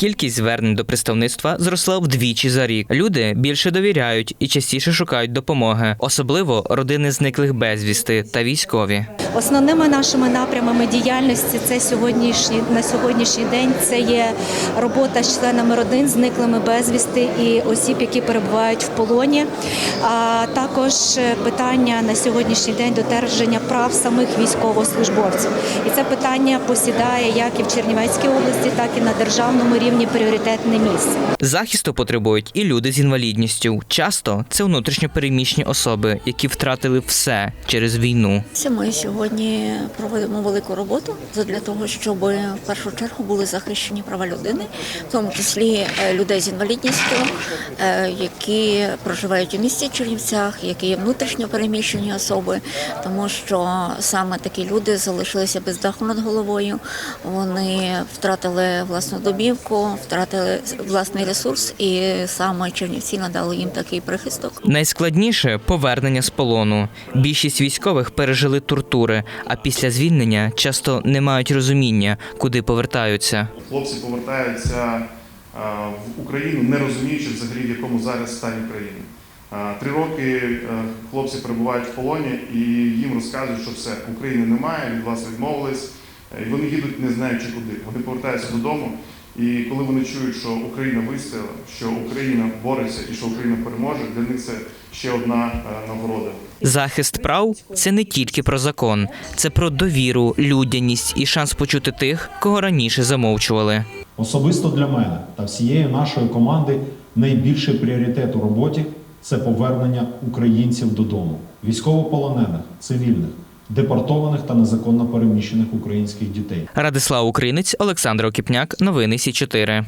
Кількість звернень до представництва зросла вдвічі за рік. Люди більше довіряють і частіше шукають допомоги, особливо родини зниклих безвісти та військові. Основними нашими напрямами діяльності це сьогоднішній на сьогоднішній день це є робота з членами родин, зниклими безвісти і осіб, які перебувають в полоні. А також питання на сьогоднішній день додержання прав самих військовослужбовців. І це питання посідає як і в Чернівецькій області, так і на державному рівні пріоритетне місце. Захисту потребують і люди з інвалідністю. Часто це внутрішньо переміщені особи, які втратили все через війну. Це Ми сьогодні проводимо велику роботу для того, щоб в першу чергу були захищені права людини, в тому числі е, людей з інвалідністю, е, які проживають у місті Чернівцях, які є внутрішньо переміщені особи, тому що саме такі люди залишилися без даху над головою. Вони втратили власну домівку, втратили власний ресурс, і саме Чернівці надали їм такий прихисток. Найскладніше повернення з полону. Більшість військових пережили тортури, а після звільнення часто не мають розуміння, куди повертаються. Хлопці повертаються в Україну, не розуміючи взагалі, в якому зараз стані країни. Три роки е, хлопці перебувають в полоні і їм розказують, що все, України немає, від вас відмовились. Е, І вони їдуть, не знаючи куди. Вони повертаються додому. І коли вони чують, що Україна вистояла, що Україна бореться і що Україна переможе, для них це ще одна е, нагорода. Захист прав це не тільки про закон, це про довіру, людяність і шанс почути тих, кого раніше замовчували. Особисто для мене та всієї нашої команди найбільший пріоритет у роботі це повернення українців додому, військовополонених, цивільних, депортованих та незаконно переміщених українських дітей. Радислав Українець, Олександр Окіпняк, новини Сі 4